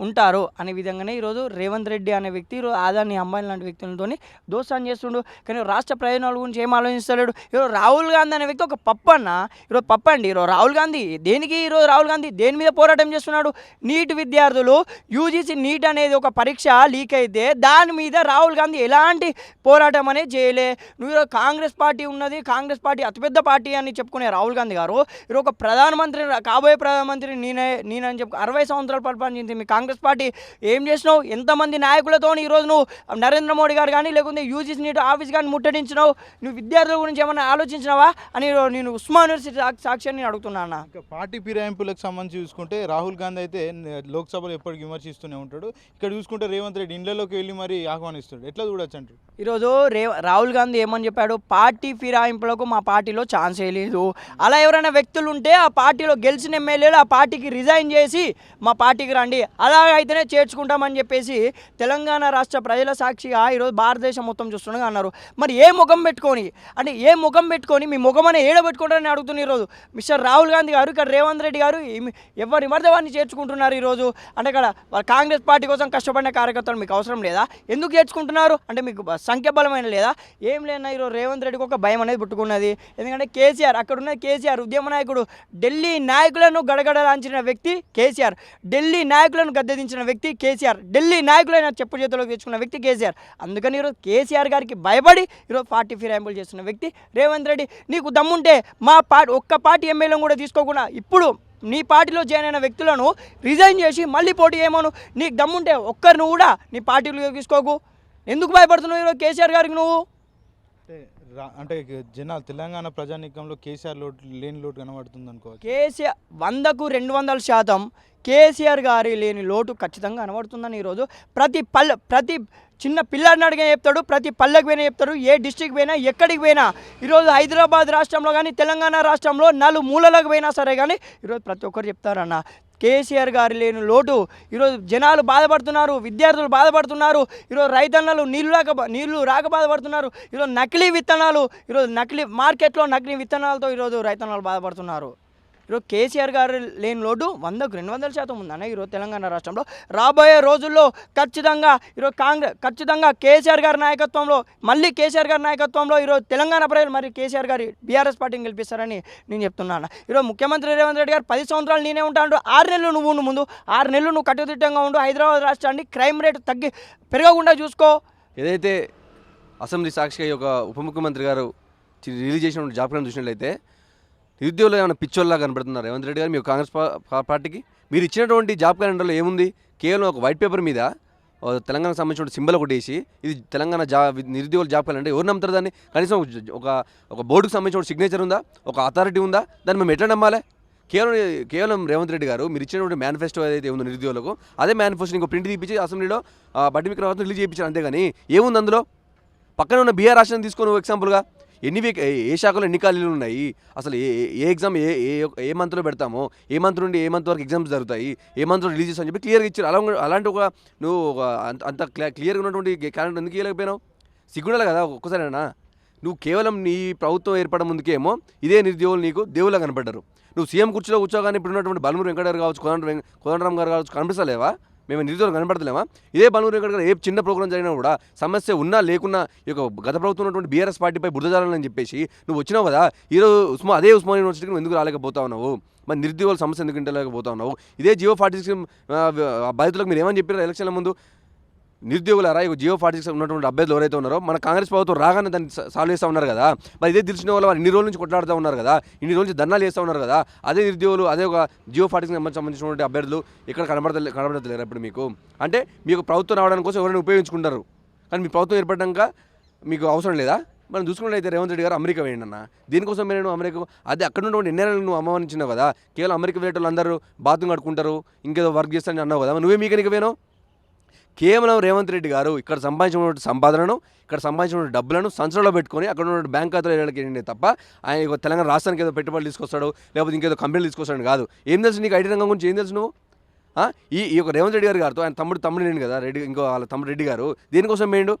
ఉంటారు అనే విధంగానే ఈరోజు రేవంత్ రెడ్డి అనే వ్యక్తి ఈరోజు ఆదాని అంబానీ లాంటి వ్యక్తులతో దోస్తాన్ చేస్తుండు. కానీ రాష్ట్ర ప్రయోజనాల గురించి ఏం ఆలోచిస్తలేడు. ఈరోజు రాహుల్ గాంధీ అనే వ్యక్తి ఒక పప్పు అన్న. ఈరోజు పప్పు అండి. ఈరోజు రాహుల్ గాంధీ దేనికి ఈరోజు రాహుల్ గాంధీ దేని మీద పోరాటం చేస్తున్నాడు? నీట్ విద్యార్థులు యూజీసీ నీట్ అనేది ఒక పరీక్ష లీక్ అయితే దాని మీద రాహుల్ గాంధీ ఎలాంటి పోరాటం అనేది చేయలే. నువ్వు ఈరోజు కాంగ్రెస్ పార్టీ ఉన్నది కాంగ్రెస్ పార్టీ అతిపెద్ద పార్టీ అని చెప్పుకునే రాహుల్ గాంధీ గారు ఈరోజు ఒక ప్రధానమంత్రి కాబోయే ప్రధానమంత్రి నేనే నేనని చెప్పు అరవై సంవత్సరాల పరిపాలించింది మీ కాంగ్రెస్ పార్టీ ఏం చేసినావు? ఎంతమంది నాయకులతో ఈరోజు నువ్వు నరేంద్ర మోడీ గారు కానీ లేకుంటే యూజీసీ నీట్ ఆఫీస్ కానీ ముట్టడించినావు? నువ్వు విద్యార్థుల గురించి ఏమైనా ఆలోచించినావా? అని నేను ఉస్మాన్ యూనివర్సిటీ సాక్షి- సాక్ష్యాన్ని నేను అడుగుతున్నా అన్న. ఇంకా పార్టీ ఫిరాయింపులకు సంబంధించి చూసుకుంటే రాహుల్ గాంధీ అయితే లోక్సభలో ఎప్పటికి విమర్శిస్తూనే ఉంటాడు. ఇక్కడ చూసుకుంటే రేవంత్ రెడ్డి ఇండ్లలోకి వెళ్ళి మరి ఆహ్వానిస్తాడు. ఎట్లా చూడొచ్చు అంటారు? ఈరోజు రే రాహుల్ గాంధీ ఏమని చెప్పాడు? పార్టీ ఫిరాయింపులకు మా పార్టీలో ఛాన్సే లేదు. అలా ఎవరైనా వ్యక్తులు ఉంటే ఆ పార్టీలో గెలిచిన ఎమ్మెల్యేలు ఆ పార్టీకి రిజైన్ చేసి మా పార్టీకి రండి అలాగైతేనే చేర్చుకుంటామని చెప్పేసి తెలంగాణ రాష్ట్ర ప్రజల సాక్షిగా ఈరోజు భారతదేశం మొత్తం చూస్తుండగా అన్నారు. మరి ఏ ముఖం పెట్టుకొని అంటే ఏ ముఖం పెట్టుకొని మీ ముఖం అనే ఏడబెట్టుకుంటారని అడుగుతున్న ఈరోజు? మిస్టర్ రాహుల్ గాంధీ గారు ఇక్కడ రేవంత్ రెడ్డి గారు ఏమి- ఎవరి మధ్య వారిని చేర్చుకుంటున్నారు ఈరోజు? అంటే ఇక్కడ వాళ్ళ కాంగ్రెస్ పార్టీ కోసం కష్టపడిన కార్యకర్తలు మీకు అవసరం లేదా? ఎందుకు చేర్చుకుంటున్నారు? అంటే మీకు బ- సంఖ్యాబలమైన లేదా? ఏం లేదన్నా ఈరోజు రేవంత్ రెడ్డికి ఒక భయం అనేది పుట్టుకున్నది. ఎందుకంటే కేసీఆర్ అక్కడ ఉన్న కేసీఆర్ ఉద్యమ నాయకుడు ఢిల్లీ నాయకులను గడగడలాంచిన వ్యక్తి కేసీఆర్. ఢిల్లీ నాయకులను గద్దెదించిన వ్యక్తి కేసీఆర్. ఢిల్లీ నాయకులైన చెప్పు చేతిలోకి తెచ్చుకున్న వ్యక్తి కేసీఆర్. అందుకని ఈరోజు కేసీఆర్ గారికి భయపడి ఈరోజు పార్టీ ఫిరాయింపులు చేస్తున్న వ్యక్తి రేవంత్ రెడ్డి. నీకు దమ్ముంటే మా పార్టీ ఒక్క పార్టీ ఎమ్మెల్యేలను కూడా తీసుకోకుండా ఇప్పుడు నీ పార్టీలో జాయిన్ అయిన వ్యక్తులను రిజైన్ చేసి మళ్ళీ పోటీ చేయమను. నీకు దమ్ముంటే ఒక్కరిని కూడా నీ పార్టీలో తీసుకోకు. ఎందుకు భయపడుతున్నావు ఈరోజు కేసీఆర్ గారికి నువ్వు? అంటే జనాలు తెలంగాణ ప్రజానీకంలో కేసీఆర్ లోటు లేని లోటు కనబడుతుంది అనుకో కేసీఆర్ వందకు రెండు వందల శాతం కేసీఆర్ గారి లేని లోటు ఖచ్చితంగా కనబడుతుందని ఈరోజు ప్రతి పల్లె ప్రతి చిన్న పిల్లాడిని అడిగిన చెప్తాడు ప్రతి పల్లెకి పోయినా చెప్తాడు ఏ డిస్టిక్ పోయినా ఎక్కడికి పోయినా. ఈరోజు హైదరాబాద్ రాష్ట్రంలో కానీ తెలంగాణ రాష్ట్రంలో నాలుగు మూలలకు పోయినా సరే కానీ ఈరోజు ప్రతి ఒక్కరు చెప్తారన్న. కేసీఆర్ గారు లేని లోటు. ఈరోజు జనాలు బాధపడుతున్నారు విద్యార్థులు బాధపడుతున్నారు ఈరోజు రైతన్నలు నీళ్ళు రాక నీళ్ళు రాక బాధపడుతున్నారు ఈరోజు నకిలీ విత్తనాలు ఈరోజు నకిలీ మార్కెట్లో నకిలీ విత్తనాలతో ఈరోజు రైతన్నలు బాధపడుతున్నారు. ఈరోజు కేసీఆర్ గారు లేని లోటు వందకు రెండు వందల శాతం ఉందన్న ఈరోజు తెలంగాణ రాష్ట్రంలో. రాబోయే రోజుల్లో ఖచ్చితంగా ఈరోజు కాంగ్రెస్ ఖచ్చితంగా కేసీఆర్ గారి నాయకత్వంలో మళ్ళీ కేసీఆర్ గారి నాయకత్వంలో ఈరోజు తెలంగాణ ప్రజలు మరి కేసీఆర్ గారి బీఆర్ఎస్ పార్టీని గెలిపిస్తారని నేను చెప్తున్నాను. ఈరోజు ముఖ్యమంత్రి రేవంత్ రెడ్డి గారు పది సంవత్సరాలు నేనే ఉంటాను ఆరు నెలలు నువ్వు ఉండు ముందు. ఆరు నెలలు నువ్వు కట్టుదిట్టంగా ఉండు. హైదరాబాద్ రాష్ట్రాన్ని క్రైమ్ రేట్ తగ్గి పెరగకుండా చూసుకో. ఏదైతే అసెంబ్లీ సాక్షిగా ఒక యొక్క ఉప ముఖ్యమంత్రి గారు రిలీజ్ చేసిన జాబ్ చూసినట్లయితే నిరుద్యోగులు ఏమైనా పిచ్చోళ్ళలా కనబడుతున్నారు? రేవంత్ రెడ్డి గారు మీ కాంగ్రెస్ పార్టీకి? మీరు ఇచ్చినటువంటి జాబ్ క్యాలెండర్లో ఏముంది? కేవలం ఒక వైట్ పేపర్ మీద తెలంగాణ తెలంగాణకు సంబంధించిన సింబల్ ఒకటి వేసి ఇది తెలంగాణ జా నిరుద్యోగుల జాబ్ క్యాలెండర్. ఎవరు నమ్ముతారు దాన్ని? కనీసం ఒక ఒక బోర్డుకు సంబంధించిన సిగ్నేచర్ ఉందా? ఒక అథారిటీ ఉందా? దాన్ని మేము ఎట్లా నమ్మాలి? కేవలం కేవలం రేవంత్ రెడ్డి గారు మీరు ఇచ్చినటువంటి మేనిఫెస్టో ఏదైతే ఉందో నిరుద్యోగులకు అదే మేనిఫెస్టో ఇంకో ప్రింట్ తీపించి అసెంబ్లీలో బట్టి బడ్డి రిలీజ్ చేయించారు అంతేగాని ఏముంది అందులో? పక్కన ఉన్న బీఆర్ రాష్ట్రం తీసుకొని ఎగ్జాంపుల్గా ఎన్ని వీక్ ఏ- ఏ శాఖలో ఎన్ని ఖాళీలు ఉన్నాయి? అసలు ఏ ఏ- ఎగ్జామ్ ఏ ఏ ఏ మంత్లో పెడతామో? ఏ మంత్ నుండి ఏ మంత్ వరకు ఎగ్జామ్స్ జరుగుతాయి? ఏ మంత్లో రిలీజ్ చేస్తా అని చెప్పి క్లియర్గా ఇచ్చారు. అలా అలాంటి ఒక నువ్వు అంత అంత క్లియర్గా ఉన్నటువంటి క్యాలెండర్ ఎందుకు ఇవ్వలేకపోయినావు సిగ్గుండాలి కదా ఒక్కసారేనా. నువ్వు కేవలం నీ ప్రభుత్వం ఏర్పడడం ముందుకేమో ఇదే నిరుద్యోగులు నీకు దేవుళ్ళ కనపడ్డారు. నువ్వు సీఎం కుర్చీలో కూర్చోగానే ఇప్పుడు ఉన్నటువంటి బలమూరు వెంకటగారు కావచ్చు కోదండ కోదండరామ్ గారు కావచ్చు కనిపిస్తలేవా? మేము నిరుద్యోగులు కనబడతలేమా? ఇదే బలమూరు వెంకట ఏ చిన్న ప్రోగ్రామ్ జరిగినా కూడా సమస్య ఉన్నా లేకున్నా ఈ యొక్క గత ప్రభుత్వం ఉన్నటువంటి బీఆర్ఎస్ పార్టీపై బురదజాలని చెప్పేసి నువ్వు వచ్చినావు కదా? ఈరోజు ఉస్మా అదే ఉస్మాన్ యూనివర్సిటీకి నువ్వు ఎందుకు రాలేకపోతా ఉన్నావు? మరి నిరుద్యోగుల సమస్య ఎందుకు ఇంటలేకపోతా ఉన్నావు? ఇదే జియో ఫార్టీ సిక్స్ బాధితులకు మీరు ఏమని చెప్పారు ఎలక్షన్ల ముందు? నిరుద్యోగులారా ఇక జియో ఫార్టీ సిక్స్ ఉన్నటువంటి అభ్యర్థులు ఎవరైతే ఉన్నారో మన కాంగ్రెస్ ప్రభుత్వం రాగానే దాన్ని సాల్వ్ చేస్తూ ఉన్నారు కదా. మరి ఇదే తెలిసిన వాళ్ళు వాళ్ళు ఇన్ని రోజుల నుంచి కొట్లాడుతూ ఉన్నారు కదా ఇన్ని రోజుల నుంచి ధర్నాలు చేస్తూ ఉన్నారు కదా అదే నిరుద్యోగులు అదే ఒక జియో ఫార్టీ సిక్స్ సంబంధించినటువంటి అభ్యర్థులు ఇక్కడ కనబడతలే కనబడతలేరు ఇప్పుడు మీకు? అంటే మీకు ప్రభుత్వం రావడానికి కోసం ఎవరైనా ఉపయోగించుకుంటారు. కానీ మీ ప్రభుత్వం ఏర్పడ్డాక మీకు అవసరం లేదా? మనం చూసుకున్నట్లయితే రేవంత్ రెడ్డి గారు అమెరికా వేయండి అన్న. దీనికోసం మీరు అమెరికా అదే అక్కడ ఉన్నటువంటి ఎన్నేళ్ళు నువ్వు అమ్మవనిచ్చినావు కదా. కేవలం అమెరికా వేయటోళ్ళు అందరూ బాత్రూమ్ కడుకుంటారు ఇంకేదో వర్క్ చేస్తానని అన్నావు కదా. నువ్వే నువ్వే నీకు పోయినావు? కేవలం రేవంత్ రెడ్డి గారు ఇక్కడ సంపాదించినటువంటి సంపాదనను ఇక్కడ సంపాదించిన డబ్బులను సంచులలో పెట్టుకొని అక్కడ ఉన్న బ్యాంక్ ఖాతాలో వెళ్ళకండి తప్ప ఆయన తెలంగాణ రాష్ట్రానికి ఏదో పెట్టుబడులు తీసుకొస్తాడు లేకపోతే ఇంకేదో కంపెనీలు తీసుకొస్తాడు కాదు. ఏం తెలుసు నీకు ఐటీ రంగం గురించి ఏం తెలుసు నువ్వు? ఈ ఈ యొక్క రేవంత్ రెడ్డి గారు గారితో ఆయన తమ్ముడు తమ్ముడు నేను కదా రెడ్డి ఇంకో వాళ్ళ తమ్ముడు రెడ్డి గారు దేనికోసం వేయండు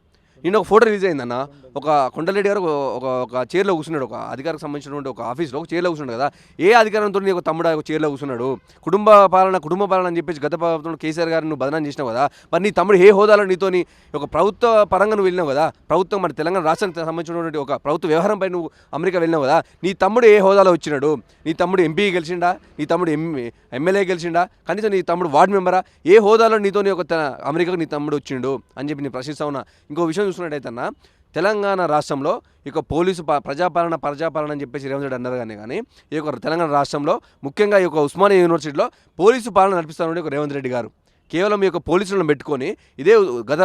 నేను ఒక ఫోటో రిలీజ్ అయిందన్న. ఒక కొండలరెడ్డి గారు ఒక- ఒక చైర్లో కూర్చున్నాడు. ఒక అధికారికి సంబంధించినటువంటి ఒక ఆఫీస్లో ఒక చైర్లో కూర్చున్నాడు కదా. ఏ అధికారంతో నీ ఒక తమ్ముడు ఒక చైర్లో కూర్చున్నాడు? కుటుంబ పాలన కుటుంబ పాలన అని చెప్పేసి గత ప్రభుత్వంలో కేసీఆర్ గారిని నువ్వు బదనాం చేసినావు కదా. మరి నీ తమ్ముడు ఏ హోదాలో నీతోని ఒక ప్రభుత్వ పరంగా నువ్వు వెళ్ళినావు కదా? ప్రభుత్వం మన తెలంగాణ రాష్ట్రానికి సంబంధించినటువంటి ఒక ప్రభుత్వ వ్యవహారంపై నువ్వు అమెరికా వెళ్ళినావు కదా? నీ తమ్ముడు ఏ హోదాలో వచ్చినాడు? నీ తమ్ముడు ఎంపీ గెలిచిండా? నీ తమ్ముడు ఎం ఎమ్మెల్యే గెలిచిండా? కనీసం నీ తమ్ముడు వార్డు మెంబరా? ఏ హోదాలో నీతోని ఒక అమెరికాకు నీ తమ్ముడు వచ్చిండు అని చెప్పి నేను ప్రశ్నిస్తా ఉన్నా. ఇంకో విషయం చూసుకున్నట్టయితే తెలంగాణ రాష్ట్రంలో ఇక పోలీసు ప- ప్రజాపాలన ప్రజాపాలన అని చెప్పేసి రేవంత్ రెడ్డి అన్నారు కానీ కానీ ఈ యొక్క తెలంగాణ రాష్ట్రంలో ముఖ్యంగా ఈ యొక్క ఉస్మానియా యూనివర్సిటీలో పోలీసు పాలన నడిపిస్తారని ఒక రేవంత్ రెడ్డి గారు. కేవలం ఈ యొక్క పోలీసులను పెట్టుకొని ఇదే గత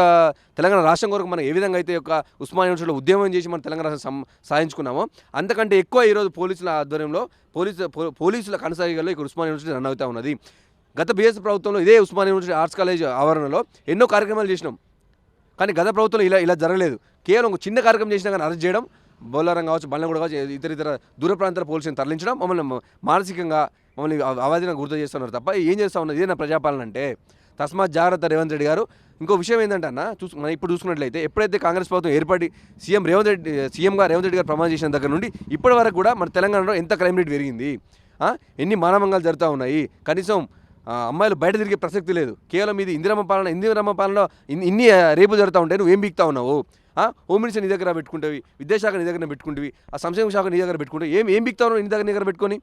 తెలంగాణ రాష్ట్రం కొరకు మనం ఏ విధంగా అయితే యొక్క ఉస్మాన్ యూనివర్సిటీలో ఉద్యమం చేసి మనం తెలంగాణ రాష్ట్రం సాధించుకున్నామో అంతకంటే ఎక్కువ ఈరోజు పోలీసుల ఆధ్వర్యంలో పోలీసు పో- పోలీసుల కొనసాగిలో ఇక్కడ ఉస్మాన్ యూనివర్సిటీ రన్ అవుతా ఉన్నది. గత బీఎస్ ప్రభుత్వంలో ఇదే ఉస్మాన్ యూనివర్సిటీ ఆర్ట్స్ కాలేజ్ ఆవరణలో ఎన్నో కార్యక్రమాలు చేసినాం. కానీ గత ప్రభుత్వంలో ఇలా ఇలా జరగలేదు. కేవలం ఒక చిన్న కార్యక్రమం చేసినా కానీ అరెస్ట్ చేయడం బోలారం కావచ్చు బండ్లగూడ కావచ్చు ఇతర ఇతర దూర ప్రాంతాల పోలీసులను తరలించడం మమ్మల్ని మానసికంగా మమ్మల్ని అవాధిన గుర్తు చేస్తున్నారు తప్ప ఏం చేస్తూ ఉన్నది? ఇదే నా ప్రజాపాలన అంటే? తస్మాత్ జాగ్రత్త రేవంత్ రెడ్డి గారు. ఇంకో విషయం ఏంటంటే అన్న చూసు మనం ఇప్పుడు చూసుకున్నట్లయితే ఎప్పుడైతే కాంగ్రెస్ ప్రభుత్వం ఏర్పడి సీఎం రేవంత్ రెడ్డి సీఎంగా రేవంత్ రెడ్డి గారు ప్రమాణం చేసిన దగ్గర నుండి ఇప్పటి వరకు కూడా మన తెలంగాణలో ఎంత క్రైమ్ రేట్ పెరిగింది? ఎన్ని మానవంగాలు జరుగుతూ ఉన్నాయి? కనీసం అమ్మాయిలు బయట తిరిగే ప్రసక్తి లేదు. కేవలం ఇది ఇందిరమ్మ పాలన ఇందిరమ్మ పాలనలో ఇన్ని రేపు జరుగుతూ ఉంటాయి. నువ్వు ఏం బీక్తా ఉన్నావు? హోమ్ మినిస్టర్ నీ దగ్గర పెట్టుకుంటావి విద్యాశాఖ నీ దగ్గర పెట్టుకుంటేవి ఆ సంక్షేమ శాఖ నీ దగ్గర పెట్టుకుంటే ఏం ఏం బీక్తా ఉన్నావు నీ దగ్గర దగ్గర పెట్టుకొని?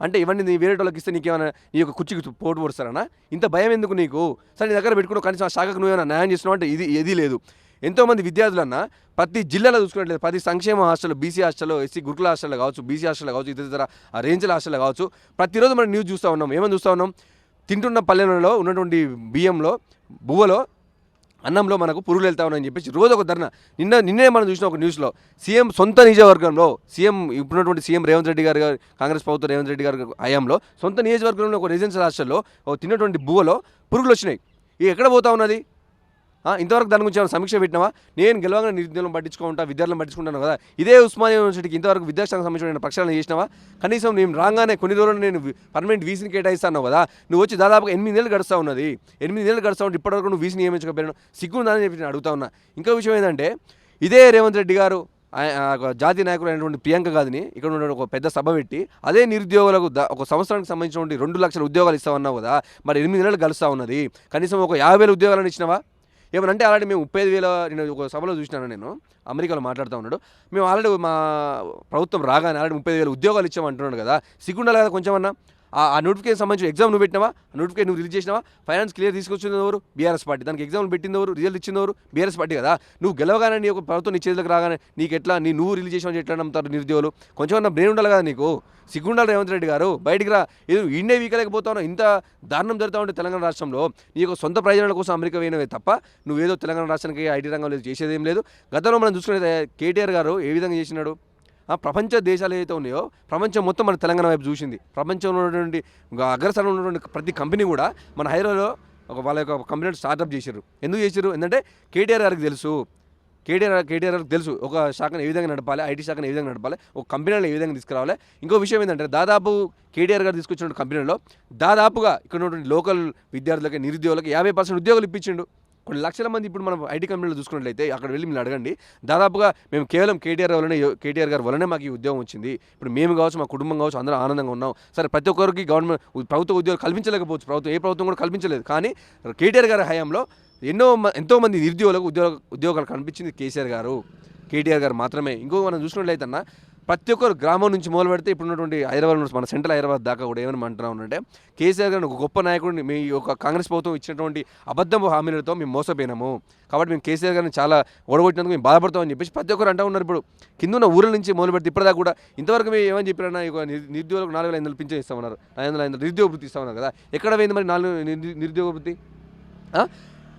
అంటే ఇవన్నీ నీ వేరే వాళ్ళకి ఇస్తే నీకేమైనా నీ యొక్క కుర్చీకి పోటు పొడుస్తారనా? ఇంత భయం ఎందుకు నీకు? సరే నీ దగ్గర పెట్టుకున్నావు కనీసం ఆ శాఖకు నువ్వేమైనా న్యాయం చేస్తున్నావు? అంటే ఇది ఏది లేదు. ఎంతోమంది విద్యార్థులన్నా ప్రతి జిల్లాలో చూసుకున్నట్లేదు ప్రతి సంక్షేమ హాస్టల్ బీసీ హాస్టల్లో ఎస్సీ గురుకుల హాస్టల్ కావచ్చు బీసీ హాస్టల్ కావచ్చు ఇతర ఇతర ఆ రేంజ్ల హాస్టల్ కావచ్చు ప్రతిరోజు మనం న్యూస్ చూస్తూ ఉన్నాం. ఏమని చూస్తూ ఉన్నాం? తింటున్న పల్లెలలో ఉన్నటువంటి బియ్యంలో బువ్వలో అన్నంలో మనకు పురుగులు వెళ్తా ఉన్నాయని చెప్పేసి రోజు ఒక ధర్నా. నిన్న నిన్నే మనం చూసిన ఒక న్యూస్లో సీఎం సొంత నియోజకవర్గంలో సీఎం ఇప్పుడున్నటువంటి సీఎం రేవంత్ రెడ్డి గారు కాంగ్రెస్ ప్రభుత్వం రేవంత్ రెడ్డి గారు హయాంలో సొంత నియోజకవర్గంలో ఒక రెసిడెన్షియల్ హాస్టల్లో తిన్నటువంటి బువ్వలో పురుగులు వచ్చినాయి. ఎక్కడ పోతా ఉన్నది? ఇంతవరకు దాని గురించి సమీక్ష పెట్టినావా? నేను గెలవంగా నిరుద్యోగం పట్టించుకుంటా విద్యార్థులను పట్టించుకుంటాను కదా. ఇదే ఉస్మానియా యూనివర్సిటీకి ఇంతవరకు విద్యాశాఖ సంబంధించిన ప్రక్షాళన చేసినావా? కనీసం నేను రాగానే కొన్ని రోజులు నేను పర్మనెంట్ వీసీని కేటాయిస్తాను కదా. నువ్వు వచ్చి దాదాపుగా ఎనిమిది నెలలు గడుస్తా ఉన్నది. ఎనిమిది నెలలు గడుస్తా ఉంటే ఇప్పటివరకు నువ్వు వీసీని నియమించకపోయాను సిగ్గుందని చెప్పి నేను అడుగుతా ఉన్నా. ఇంకో విషయం ఏంటంటే ఇదే రేవంత్ రెడ్డి గారు జాతీయ నాయకుడు అయినటువంటి ప్రియాంక గాదిని ఇక్కడ ఉన్న ఒక పెద్ద సభ పెట్టి అదే నిరుద్యోగులకు ఒక సంవత్సరానికి సంబంధించినటువంటి రెండు లక్షల ఉద్యోగాలు ఇస్తామన్నావు కదా. మరి ఎనిమిది నెలలు కలుస్తూ ఉన్నది. కనీసం ఒక యాభై వేల ఉద్యోగాలను ఇచ్చినావా? ఏమనంటే ఆల్రెడీ మేము ముప్పై ఐదు వేల నేను ఒక సభలో చూసినాను నేను అమెరికాలో మాట్లాడుతూ ఉన్నాడు. మేము ఆల్రెడీ మా ప్రభుత్వం రాగానే ఆల్రెడీ ముప్పై వేల ఉద్యోగాలు ఇచ్చామంటున్నాడు కదా. సిగ్గుండాలి కదా కొంచెమన్నా? ఆ నోటిఫికేషన్ సంబంధించిన ఎగ్జామ్ నువ్వు పెట్టినావా? నోటిఫికేషన్ నువ్వు రిలీజ్ చేసినావా? ఫైనాన్స్ క్లియర్ తీసుకొచ్చింది ఎవరు? బీఆర్ఎస్ పార్టీ దానికి ఎగ్జామ్ పెట్టింది ఎవరు? రిజల్ట్ ఇచ్చింది ఎవరు? బీఆర్ఎస్ పార్టీ కదా? నువ్వు గెలవగానే నీ ఒక ప్రభుత్వం నీ చేతులకు రాగానే నీకు ఎట్లా? నీ నువ్వు రిలీజ్ చేసిన ఎట్లా నమ్ముతారు నిరుద్యోగులు? కొంచెం అన్న బ్రెయిన్ ఉండాలి కదా నీకు? సిగ్గుండాలి రేవంత్ రెడ్డి గారు. బయటికి రా. ఏదో ఇండే వీకలేకపోతావు ఇంత దారుణం జరుగుతూ ఉంటే తెలంగాణ రాష్ట్రంలో నీ యొక్క సొంత ప్రయోజనాల కోసం అమెరికా పోయినవే తప్ప నువ్వేదో తెలంగాణ రాష్ట్రానికి ఐటీ రంగంలో చేసేది ఏం లేదు. గతంలో మనం చూసుకునే కేటీఆర్ గారు ఏ విధంగా చేసినాడు? ప్రపంచ దేశాలు ఏవైతే ఉన్నాయో ప్రపంచం మొత్తం మన తెలంగాణ వైపు చూసింది. ప్రపంచంలో ఉన్నటువంటి అగ్రస్థానంలో ఉన్నటువంటి ప్రతి కంపెనీ కూడా మన హైదరాబాద్లో ఒక వాళ్ళ యొక్క కంపెనీ స్టార్ట్అప్ చేశారు ఎందుకు చేశారు ఎందుకంటే కేటీఆర్ గారికి తెలుసు. కేటీఆర్ కేటీఆర్ గారికి తెలుసు. ఒక శాఖను ఏ విధంగా నడపాలి ఐటీ శాఖను ఏ విధంగా నడపాలి ఒక కంపెనీలను ఏ విధంగా తీసుకురావాలి. ఇంకో విషయం ఏంటంటే దాదాపు కేటీఆర్ గారు తీసుకొచ్చిన కంపెనీలో దాదాపుగా ఇక్కడ ఉన్నటువంటి లోకల్ విద్యార్థులకి నిరుద్యోగులకి యాభై పర్సెంట్ ఉద్యోగాలు ఇప్పించిండు. కొన్ని లక్షల మంది ఇప్పుడు మనం ఐటీ కంపెనీలో చూసుకున్నట్లయితే అక్కడ వెళ్ళి మీరు అడగండి. దాదాపుగా మేము కేవలం కేటీఆర్ వలనే కేటీఆర్ గారు వలనే మాకు ఈ ఉద్యోగం వచ్చింది. ఇప్పుడు మేము కావచ్చు మా కుటుంబం కావచ్చు అందరూ ఆనందంగా ఉన్నాం. సరే ప్రతి ఒక్కరికి గవర్నమెంట్ ప్రభుత్వ ఉద్యోగాలు కల్పించలేకపోవచ్చు. ప్రభుత్వం ఏ ప్రభుత్వం కూడా కల్పించలేదు. కానీ కేటీఆర్ గారి హయాంలో ఎన్నో మ- ఎంతో మంది నిరుద్యోగులకు ఉద్యోగ ఉద్యోగాలు కనిపించింది కేసీఆర్ గారు. కేటీఆర్ గారు మాత్రమే. ఇంకో మనం చూసినట్లయితే అన్న ప్రతి ఒక్కరు గ్రామం నుంచి మొదలు పెడితే ఇప్పుడు ఉన్నటువంటి హైదరాబాద్ నుంచి మన సెంట్రల్ హైదరాబాద్ దాకా కూడా ఏమని అంటున్నాం అంటే కేసీఆర్ గారిని ఒక గొప్ప నాయకుడిని మీ యొక్క కాంగ్రెస్ ప్రభుత్వం ఇచ్చినటువంటి అబద్ధపు హామీలతో మేము మోసపోయినాము. కాబట్టి మేము కేసీఆర్ గారిని చాలా ఓడగొట్టినందుకు మేము బాధపడతామని చెప్పేసి ప్రతి ఒక్కరు అంటూ ఉన్నారు ఇప్పుడు. కింద ఉన్న ఊర్ల నుంచి మొదలు పెడితే ఇప్పటిదాకా కూడా ఇంతవరకు మేము ఏమని చెప్పారన్నా ఈ నిరుద్యోగులకు నాలుగు వేల ఐదు వందలు పింఛన్ ఇస్తామన్నారు. ఐదు వందల ఐదు వందలు నిరుద్యోగ వృత్తి ఇస్తామన్నారు కదా. ఎక్కడ పోయింది మరి నాలుగు నిరుద్యోగ వృత్తి?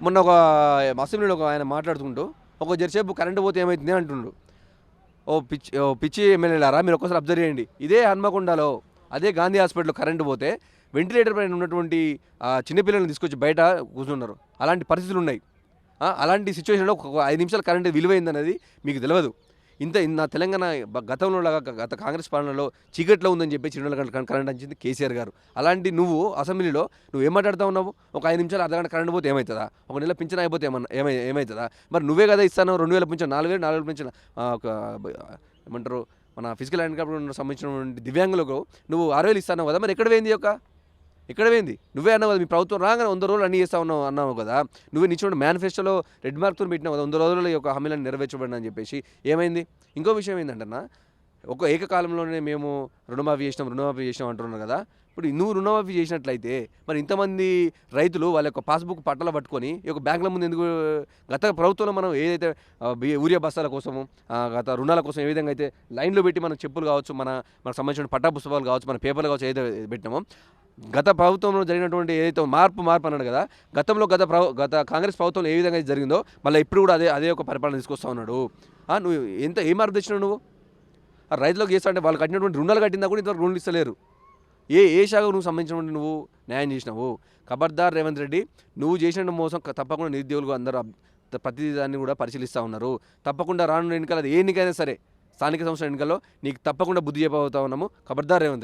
మొన్న ఒక అసెంబ్లీలో ఒక ఆయన మాట్లాడుకుంటూ ఒక జర్సేపు కరెంటు పోతే ఏమవుతుంది అంటుండు. ఓ పిచ్చి ఓ పిచ్చి ఎమ్మెల్యేలారా? మీరు ఒక్కసారి అబ్జర్వ్ చేయండి. ఇదే హన్మకొండలో అదే గాంధీ హాస్పిటల్లో కరెంటు పోతే వెంటిలేటర్ పైన ఉన్నటువంటి ఆ, చిన్నపిల్లల్ని తీసుకొచ్చి బయట కూర్చున్నారు. అలాంటి పరిస్థితులు ఉన్నాయి. అలాంటి సిచ్యువేషన్లో ఒక ఐదు నిమిషాలు కరెంటు విలువైందనేది మీకు తెలియదు ఇంత నా తెలంగాణ గతంలో లాగా గత కాంగ్రెస్ పాలనలో చీకట్లో ఉందని చెప్పి చిన్న కరెంట్ అంచింది కేసీఆర్ గారు. అలాంటి నువ్వు అసెంబ్లీలో నువ్వు ఏం మాట్లాడుతూ ఉన్నావు? ఒక ఐదు నిమిషాలు అర్ధగంట కరెంట్ పోతే ఏమవుతుందా ఒక నెల పింఛన్ అయిపోతే ఏమన్నా ఏమై ఏమవుతుందా మరి నువ్వే కదా ఇస్తాను రెండు వేల పింఛన్ నాలుగు వేలు నాలుగు వేల పింఛన్ ఒక ఏమంటారు మన ఫిజికల్ హ్యాండిక్యాప్ సంబంధించినటువంటి దివ్యాంగులకు నువ్వు ఆరు వేలు ఇస్తాను కదా మరి ఎక్కడ పోయింది యొక్క ఇక్కడ పోయింది నువ్వే అన్నావు కదా మీ ప్రభుత్వం రాగానే వంద రోజులు అన్నీ చేస్తా ఉన్నావు అన్నావు కదా. నువ్వే నిచ్చిన మేనిఫెస్టోలో రెడ్ మార్క్తో పెట్టినావు కదా వంద రోజుల యొక్క హామీలను నెరవేర్చబడిన అని చెప్పేసి. ఏమైంది? ఇంకో విషయం ఏంటంటన్నా ఒక ఏకకాలంలోనే మేము రుణమాఫీ చేసినాం రుణమాఫీ చేసినాం అంటున్నారు కదా. ఇప్పుడు నువ్వు రుణమాఫీ చేసినట్లయితే మరి ఇంతమంది రైతులు వాళ్ళ యొక్క పాస్బుక్ పట్టలు పట్టుకొని ఈ యొక్క బ్యాంకుల ముందు ఎందుకు గత ప్రభుత్వంలో మనం ఏదైతే ఆ, యూరియా బస్తాల కోసము గత రుణాల కోసం ఏ విధంగా అయితే లైన్లో పెట్టి మనం చెప్పులు కావచ్చు మన మనకు సంబంధించిన పట్టా పుస్తకాలు కావచ్చు మన పేపర్లు కావచ్చు ఏదైతే పెట్టినామో గత ప్రభుత్వంలో జరిగినటువంటి ఏదైతే మార్పు మార్పు అన్నాడు కదా గతంలో గత గత కాంగ్రెస్ ప్రభుత్వంలో ఏ విధంగా అయితే జరిగిందో మళ్ళీ ఇప్పుడు కూడా అదే అదే ఒక పరిపాలన తీసుకొస్తా ఉన్నాడు. నువ్వు ఎంత ఏ మార్పు తెచ్చినావు నువ్వు? రైతులకు చేస్తా అంటే వాళ్ళు కట్టినటువంటి రుణాలు కట్టిందా కూడా ఇంతవరకు రుణాలు ఇస్తలేరు. ఏ ఏ శాఖకు నువ్వు సంబంధించినటువంటి నువ్వు న్యాయం చేసినావు? ఖబర్దార్ రేవంత్ రెడ్డి నువ్వు చేసిన మోసం తప్పకుండా నిరుద్యోగులు అందరూ అబ్- ప్రతి దాన్ని కూడా పరిశీలిస్తూ ఉన్నారు. తప్పకుండా రానున్న ఎన్నికలు అది ఏ ఎన్నికైనా సరే స్థానిక సంస్థల ఎన్నికల్లో నీకు తప్పకుండా బుద్ధి చెప్పబోతా ఉన్నాము. ఖబర్దార్ రేవంత్